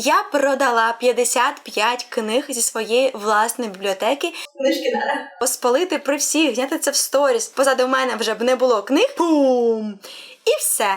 Я продала 55 книг зі своєї власної бібліотеки. Книжки надо. Поспалити при всіх, зняти це в сторіс. Позаду мене вже б не було книг. Пум! І все.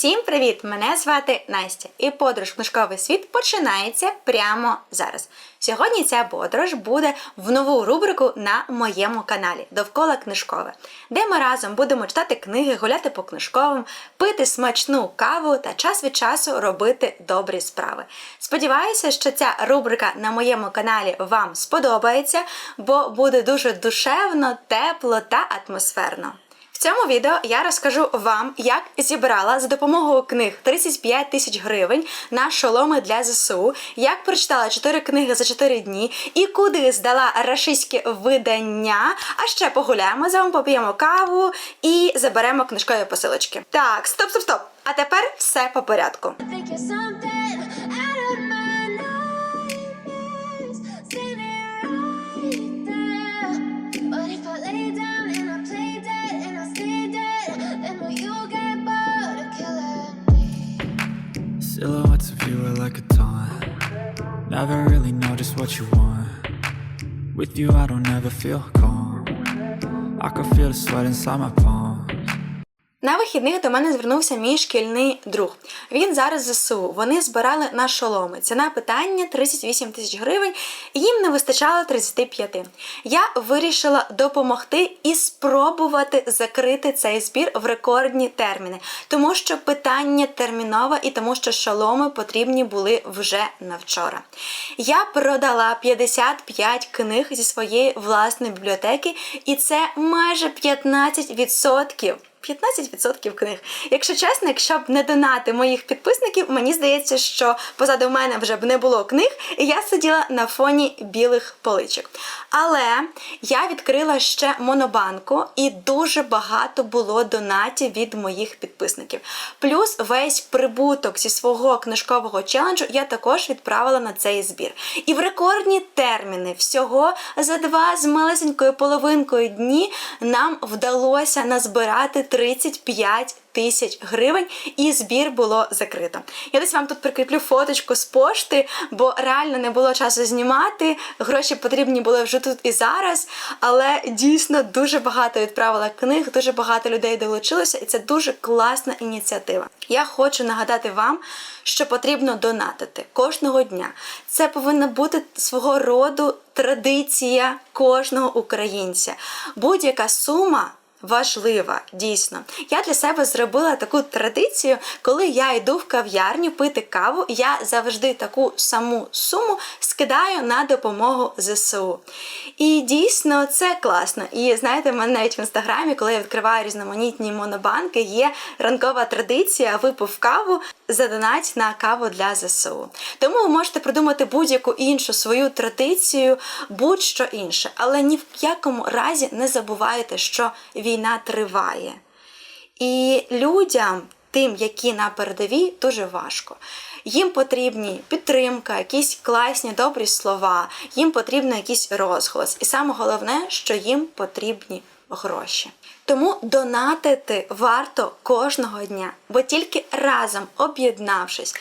Всім привіт! Мене звати Настя, і подорож книжковий світ починається прямо зараз. Сьогодні ця подорож буде в нову рубрику на моєму каналі Довкола книжкове, де ми разом будемо читати книги, гуляти по книжковим, пити смачну каву та час від часу робити добрі справи. Сподіваюся, що ця рубрика на моєму каналі вам сподобається, бо буде дуже душевно, тепло та атмосферно. Цьому відео я розкажу вам, як зібрала за допомогою книг 35 тисяч гривень на шоломи для ЗСУ, як прочитала 4 книги за 4 дні і куди здала рашистське видання. А ще погуляємо з вами, поп'ємо каву і заберемо книжкові посилочки. Так, стоп, стоп, стоп. А тепер все по порядку. Never really know just what you want. With you, I don't ever feel calm. I can feel the sweat inside my palms. На вихідних до мене звернувся мій шкільний друг. Він зараз ЗСУ. Вони збирали на шоломи. Ціна питання 38 тисяч гривень. Їм не вистачало 35. Я вирішила допомогти і спробувати закрити цей збір в рекордні терміни, тому що питання термінове і тому, що шоломи потрібні були вже на вчора. Я продала 55 книг зі своєї власної бібліотеки, і це майже 15%. 15% книг. Якщо чесно, якщо б не донати моїх підписників, мені здається, що позаду мене вже б не було книг, і я сиділа на фоні білих поличок. Але я відкрила ще монобанку, і дуже багато було донатів від моїх підписників. Плюс весь прибуток зі свого книжкового челенджу я також відправила на цей збір. І в рекордні терміни всього за два з малесенькою половинкою дні нам вдалося назбирати 35 тисяч гривень, і збір було закрито. Я десь вам тут прикріплю фоточку з пошти, бо реально не було часу знімати. Гроші потрібні були вже тут і зараз. Але дійсно дуже багато відправила книг, дуже багато людей долучилося, і це дуже класна ініціатива. Я хочу нагадати вам, що потрібно донатити кожного дня. Це повинна бути свого роду традиція кожного українця. Будь-яка сума. Важлива, дійсно. Я для себе зробила таку традицію, коли я йду в кав'ярню пити каву, я завжди таку саму суму скидаю на допомогу ЗСУ. І дійсно це класно. І знаєте, в мене навіть в інстаграмі, коли я відкриваю різноманітні монобанки, є ранкова традиція випив каву, задонать на каву для ЗСУ. Тому ви можете придумати будь-яку іншу свою традицію, будь-що інше. Але ні в якому разі не забувайте, що війна триває. І людям, тим, які на передовій, дуже важко. Їм потрібні підтримка, якісь класні добрі слова, їм потрібен якийсь розголос. І саме головне, що їм потрібні гроші. Тому донатити варто кожного дня, бо тільки разом об'єднавшись,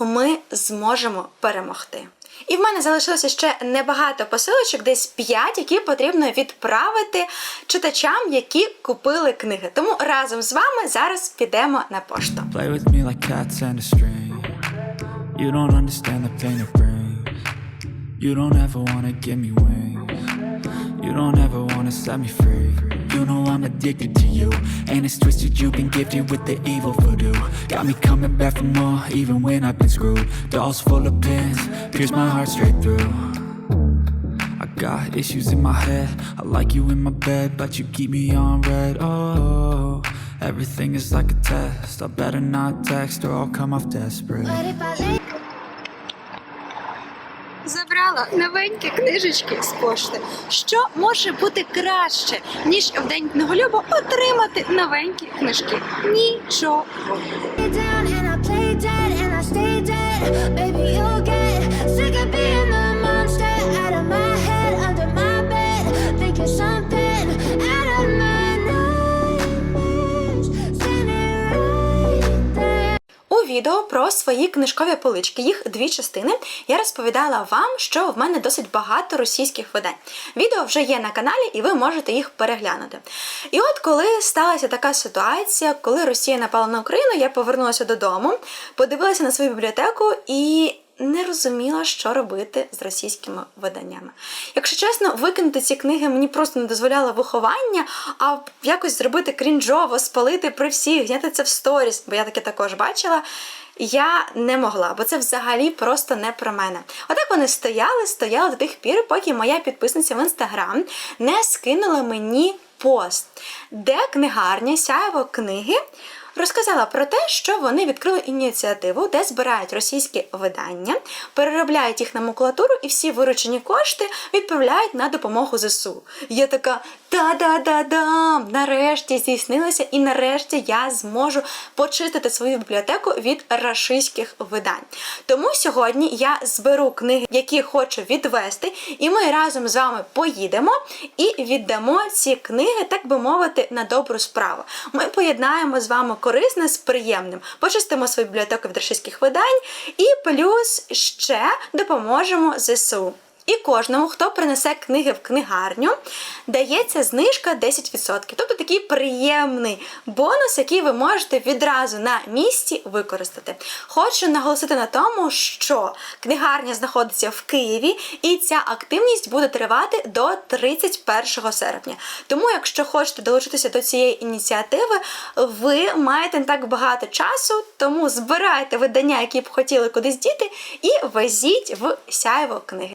ми зможемо перемогти. І в мене залишилося ще небагато посилочок, десь 5, які потрібно відправити читачам, які купили книги. Тому разом з вами зараз підемо на пошту. You don't understand the pain it brings. You don't ever wanna give me wings. You don't ever wanna set me free. Know I'm addicted to you. And it's twisted, you've been gifted with the evil voodoo. Got me coming back for more, even when I've been screwed. Dolls full of pins, pierce my heart straight through. I got issues in my head. I like you in my bed, but you keep me on red. Oh, everything is like a test. I better not text or I'll come off desperate. But if I lay новенькі книжечки з пошти. Що може бути краще, ніж в день книголюбу отримати новенькі книжки? Нічого. Відео про свої книжкові полички. Їх дві частини. Я розповідала вам, що в мене досить багато російських видань. Відео вже є на каналі, і ви можете їх переглянути. І от коли сталася така ситуація, коли Росія напала на Україну, я повернулася додому, подивилася на свою бібліотеку і. Не розуміла, що робити з російськими виданнями. Якщо чесно, викинути ці книги мені просто не дозволяло виховання, а якось зробити крінжово, спалити при всіх, зняти це в сторіс, бо я таке також бачила. Я не могла, бо це взагалі просто не про мене. Отак вони стояли, стояли до тих пір, поки моя підписниця в інстаграм не скинула мені пост, де книгарня сяєво книги розказала про те, що вони відкрили ініціативу, де збирають російські видання, переробляють їх на макулатуру і всі виручені кошти відправляють на допомогу ЗСУ. Я така та-да-да-дам! Нарешті здійснилося, і нарешті я зможу почистити свою бібліотеку від рашистських видань. Тому сьогодні я зберу книги, які хочу відвести, і ми разом з вами поїдемо і віддамо ці книги, так би мовити, на добру справу. Ми поєднаємо з вами корисне з приємним, почистимо свою бібліотеку від рашистських видань і плюс ще допоможемо ЗСУ. І кожному, хто принесе книги в книгарню, дається знижка 10%. Тобто такий приємний бонус, який ви можете відразу на місці використати. Хочу наголосити на тому, що книгарня знаходиться в Києві, і ця активність буде тривати до 31 серпня. Тому, якщо хочете долучитися до цієї ініціативи, ви маєте не так багато часу, тому збирайте видання, які б хотіли кудись діти, і везіть в сяйво книги.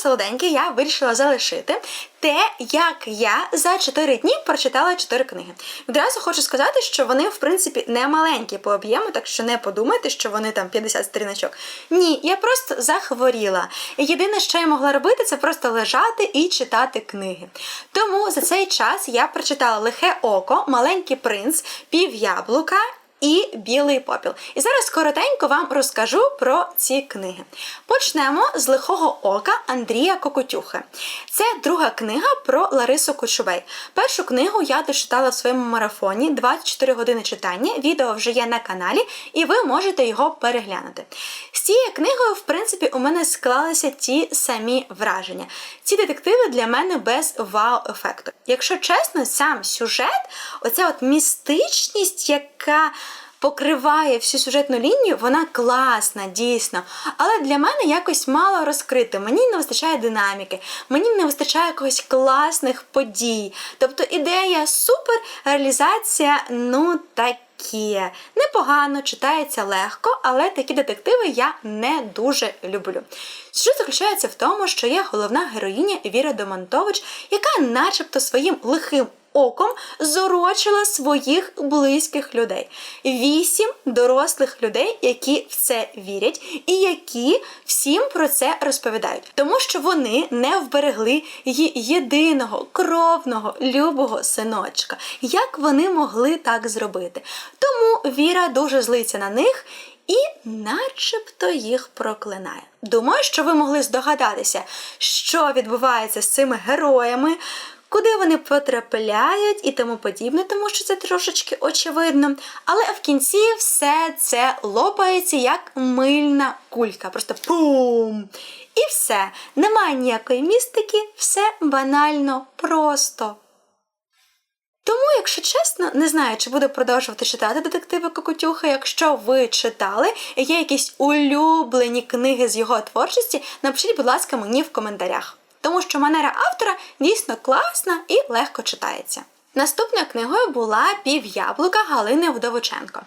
Солоденький я вирішила залишити те, як я за 4 дні прочитала 4 книги. Відразу хочу сказати, що вони, в принципі, не маленькі по об'єму, так що не подумайте, що вони там 50 сторіночок. Ні, я просто захворіла. Єдине, що я могла робити, це просто лежати і читати книги. Тому за цей час я прочитала Лихе око, Маленький принц, Пів яблука і білий попіл. І зараз коротенько вам розкажу про ці книги. Почнемо з лихого ока Андрія Кокотюхи. Це друга книга про Ларису Кочубей. Першу книгу я дочитала в своєму марафоні 24 години читання. Відео вже є на каналі, і ви можете його переглянути. З цією книгою, в принципі, у мене склалися ті самі враження. Ці детективи для мене без вау-ефекту. Якщо чесно, сам сюжет, оця от містичність, яка покриває всю сюжетну лінію, вона класна, дійсно. Але для мене якось мало розкрито. Мені не вистачає динаміки, мені не вистачає якогось класних подій. Тобто ідея супер, реалізація, ну таке. Непогано, читається легко, але такі детективи я не дуже люблю. Що заключається в тому, що є головна героїня Віра Домонтович, яка начебто своїм лихим оком зорочила своїх близьких людей. Вісім дорослих людей, які в це вірять, і які всім про це розповідають, тому що вони не вберегли її єдиного кровного любого синочка. Як вони могли так зробити? Тому Віра дуже злиться на них. І начебто їх проклинає. Думаю, що ви могли здогадатися, що відбувається з цими героями, куди вони потрапляють і тому подібне, тому що це трошечки очевидно. Але в кінці все це лопається як мильна кулька. Просто пум! І все. Немає ніякої містики, все банально просто. Тому, якщо чесно, не знаю, чи буду продовжувати читати детективи Кокотюха. Якщо ви читали, є якісь улюблені книги з його творчості, напишіть, будь ласка, мені в коментарях. Тому що манера автора дійсно класна і легко читається. Наступною книгою була Пів'яблука Галини Вдовиченко.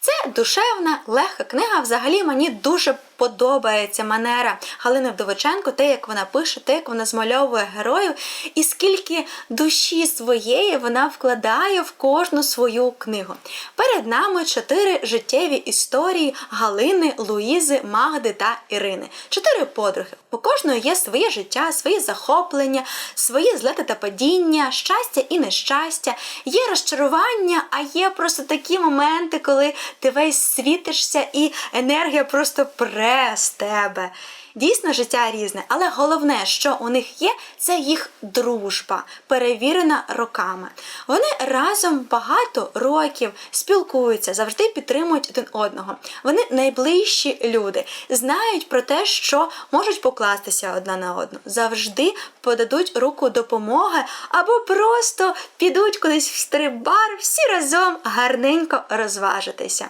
Це душевна, легка книга. Взагалі мені дуже подобається манера Галини Вдовиченко, те, як вона пише, те, як вона змальовує героїв, і скільки душі своєї вона вкладає в кожну свою книгу. Перед нами чотири життєві історії Галини, Луїзи, Магди та Ірини. Чотири подруги. У кожної є своє життя, свої захоплення, свої злети та падіння, щастя і нещастя. Є розчарування, а є просто такі моменти, коли ти весь світишся і енергія просто пре з тебе. Дійсно, життя різне, але головне, що у них є, це їх дружба, перевірена роками. Вони разом багато років спілкуються, завжди підтримують один одного. Вони найближчі люди, знають про те, що можуть покластися одна на одну, завжди подадуть руку допомоги або просто підуть кудись в стрибар всі разом гарненько розважитися.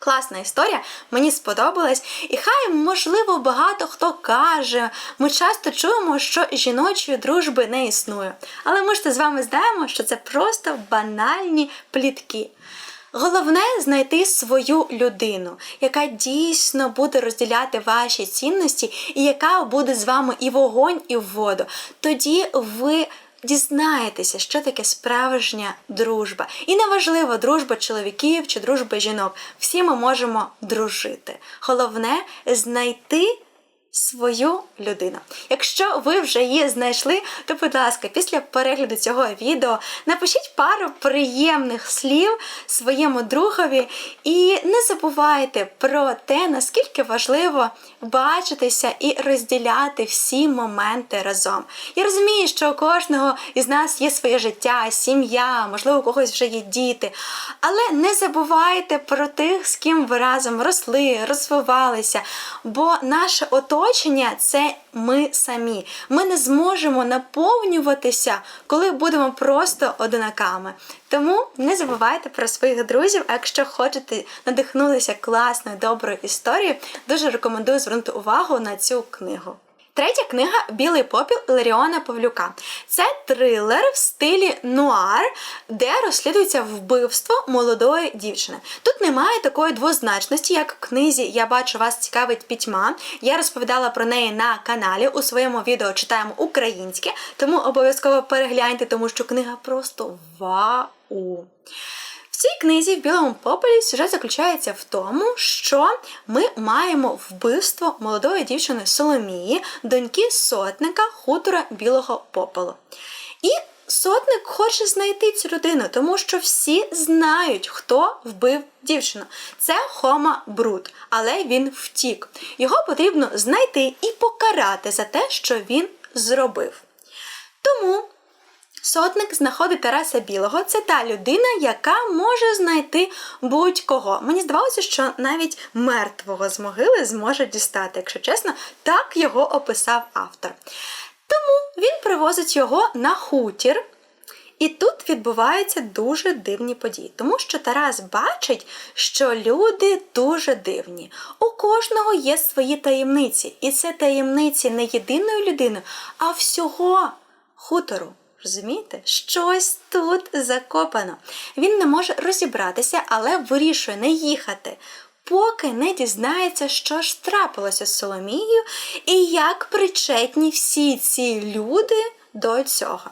Класна історія, мені сподобалась, і хай, можливо, багато хто каже. Ми часто чуємо, що жіночої дружби не існує. Але ми ж це з вами знаємо, що це просто банальні плітки. Головне знайти свою людину, яка дійсно буде розділяти ваші цінності, і яка буде з вами і вогонь, і в воду. Тоді ви дізнаєтеся, що таке справжня дружба. І неважливо, дружба чоловіків чи дружба жінок. Всі ми можемо дружити. Головне знайти. Свою людину. Якщо ви вже її знайшли, то, будь ласка, після перегляду цього відео напишіть пару приємних слів своєму другові і не забувайте про те, наскільки важливо бачитися і розділяти всі моменти разом. Я розумію, що у кожного із нас є своє життя, сім'я, можливо, у когось вже є діти. Але не забувайте про тих, з ким ви разом росли, розвивалися, бо наше оточення це ми самі. Ми не зможемо наповнюватися, коли будемо просто одинаками. Тому не забувайте про своїх друзів, а якщо хочете надихнутися класною, доброю історією, дуже рекомендую звернути увагу на цю книгу. Третя книга Білий попіл Ларіона Павлюка. Це трилер в стилі нуар, де розслідується вбивство молодої дівчини. Тут немає такої двозначності, як в книзі Я бачу вас цікавить пітьма. Я розповідала про неї на каналі. У своєму відео читаємо українське, тому обов'язково перегляньте, тому що книга просто вау! Цій книзі в білому попелі сюжет заключається в тому, що ми маємо вбивство молодої дівчини Соломії, доньки сотника хутора білого попелу. І сотник хоче знайти цю людину, тому що всі знають, хто вбив дівчину. Це Хома Брут, але він втік. Його потрібно знайти і покарати за те, що він зробив. Тому Сотник знаходить Тараса Білого. Це та людина, яка може знайти будь-кого. Мені здавалося, що навіть мертвого з могили зможе дістати, якщо чесно, так його описав автор. Тому він привозить його на хутір. І тут відбуваються дуже дивні події, тому що Тарас бачить, що люди дуже дивні. У кожного є свої таємниці, і це таємниці не єдиної людини, а всього хутору. Розумієте? Щось тут закопано. Він не може розібратися, але вирішує не їхати. Поки не дізнається, що ж трапилося з Соломією і як причетні всі ці люди до цього.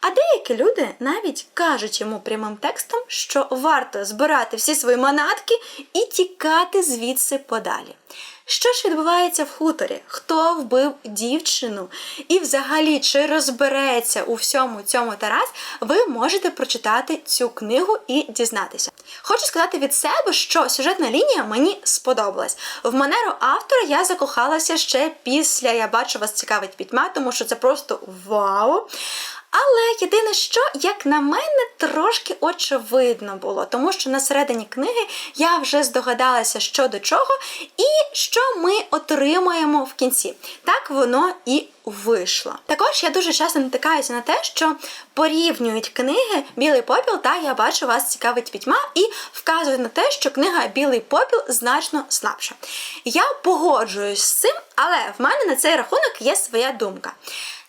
А деякі люди навіть кажуть йому прямим текстом, що варто збирати всі свої манатки і тікати звідси подалі. Що ж відбувається в хуторі? Хто вбив дівчину? І взагалі, чи розбереться у всьому цьому Тарас, ви можете прочитати цю книгу і дізнатися. Хочу сказати від себе, що сюжетна лінія мені сподобалась. В манеру автора я закохалася ще після Я бачу вас цікавить пітьма, тому що це просто вау. Але єдине, що, як на мене, трошки очевидно було, тому що на середині книги я вже здогадалася, що до чого, і що ми отримаємо в кінці. Так воно і вийшло. Також я дуже часто натикаюся на те, що порівнюють книги Білий попіл та Я бачу вас цікавить пітьма і вказують на те, що книга Білий попіл значно слабша. Я погоджуюсь з цим, але в мене на цей рахунок є своя думка.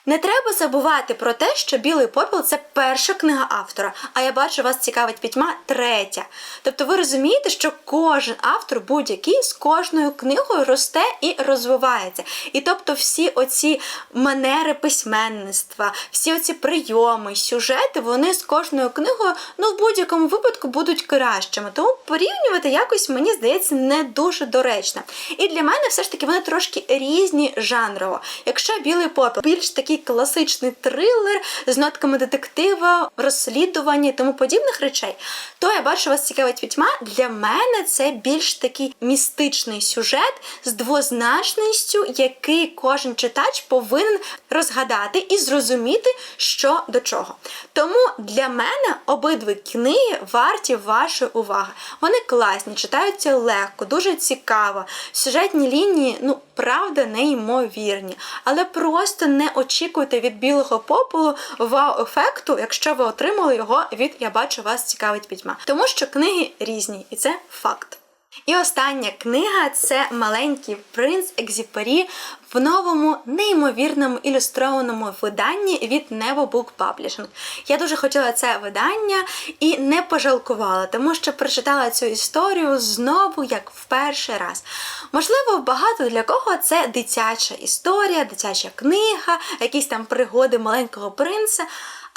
Не треба забувати про те, що білий попіл це перша книга автора, а я бачу, вас цікавить пітьма третя. Тобто ви розумієте, що кожен автор будь-який з кожною книгою росте і розвивається. І тобто всі оці манери письменництва, всі оці прийоми, сюжети, вони з кожною книгою ну в будь-якому випадку будуть кращими. Тому порівнювати якось мені здається не дуже доречно. І для мене все ж таки вони трошки різні жанрово. Якщо білий попіл більш такий класичний трилер з нотками детектива, розслідування і тому подібних речей, то я бачу вас цікавить пітьма. Для мене це більш такий містичний сюжет з двозначністю, який кожен читач повинен розгадати і зрозуміти, що до чого. Тому для мене обидві книги варті вашої уваги. Вони класні, читаються легко, дуже цікаво. Сюжетні лінії, ну правда, неймовірні, але просто не очікуйте від білого попелу вау-ефекту, якщо ви отримали його від Я бачу вас цікавить пітьма. Тому що книги різні, і це факт. І остання книга це маленький принц Екзіпері в новому неймовірному ілюстрованому виданні від Nevo Book Publishing. Я дуже хотіла це видання і не пожалкувала, тому що прочитала цю історію знову як в перший раз. Можливо, багато для кого це дитяча історія, дитяча книга, якісь там пригоди маленького принца.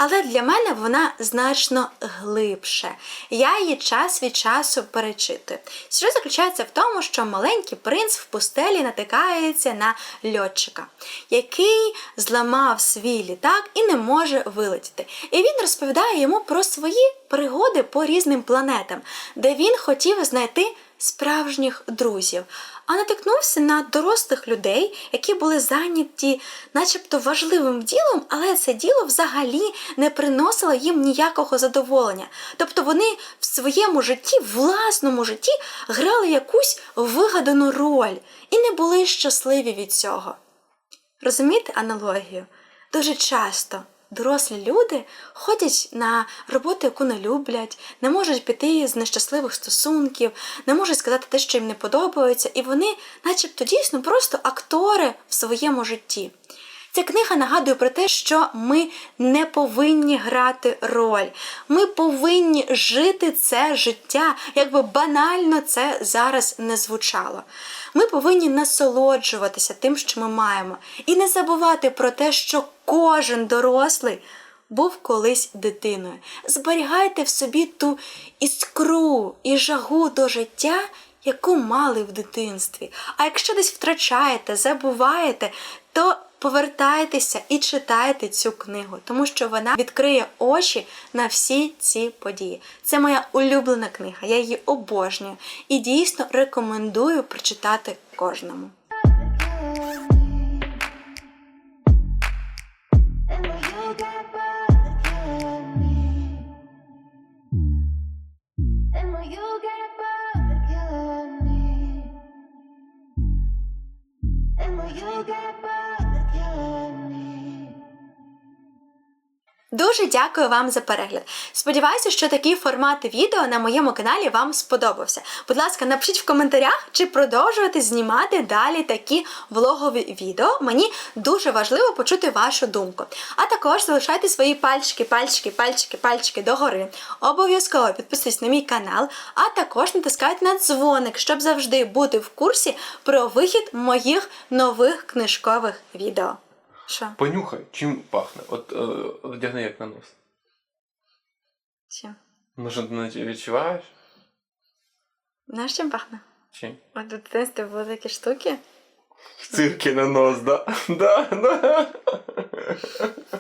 Але для мене вона значно глибше. Я її час від часу перечитую. Сюжет заключається в тому, що маленький принц в пустелі натикається на льотчика, який зламав свій літак і не може вилетіти. І він розповідає йому про свої пригоди по різним планетам, де він хотів знайти справжніх друзів, а натикнувся на дорослих людей, які були зайняті, начебто важливим ділом, але це діло взагалі не приносило їм ніякого задоволення. Тобто вони в своєму житті, власному житті, грали якусь вигадану роль і не були щасливі від цього. Розумієте аналогію? Дуже часто дорослі люди ходять на роботу, яку не люблять, не можуть піти з нещасливих стосунків, не можуть сказати те, що їм не подобається, і вони, начебто, дійсно просто актори в своєму житті. Ця книга нагадує про те, що ми не повинні грати роль. Ми повинні жити це життя, якби банально це зараз не звучало. Ми повинні насолоджуватися тим, що ми маємо, і не забувати про те, що кожен дорослий був колись дитиною. Зберігайте в собі ту іскру і жагу до життя, яку мали в дитинстві. А якщо десь втрачаєте, забуваєте, то повертайтеся і читайте цю книгу, тому що вона відкриє очі на всі ці події. Це моя улюблена книга, я її обожнюю і дійсно рекомендую прочитати кожному. yoga. Дуже дякую вам за перегляд. Сподіваюся, що такий формат відео на моєму каналі вам сподобався. Будь ласка, напишіть в коментарях, чи продовжувати знімати далі такі влогові відео. Мені дуже важливо почути вашу думку. А також залишайте свої пальчики, пальчики, пальчики, пальчики догори. Обов'язково підписуйтесь на мій канал, а також натискайте на дзвоник, щоб завжди бути в курсі про вихід моїх нових книжкових відео. Що? Понюхай, чим пахне. От е, одягни як на нос. Чим? Може, ти не відчуваєш? Знаєш, чим пахне? Чим? От у дитинстві були такі штуки. В цирки на нос, да? Да, да.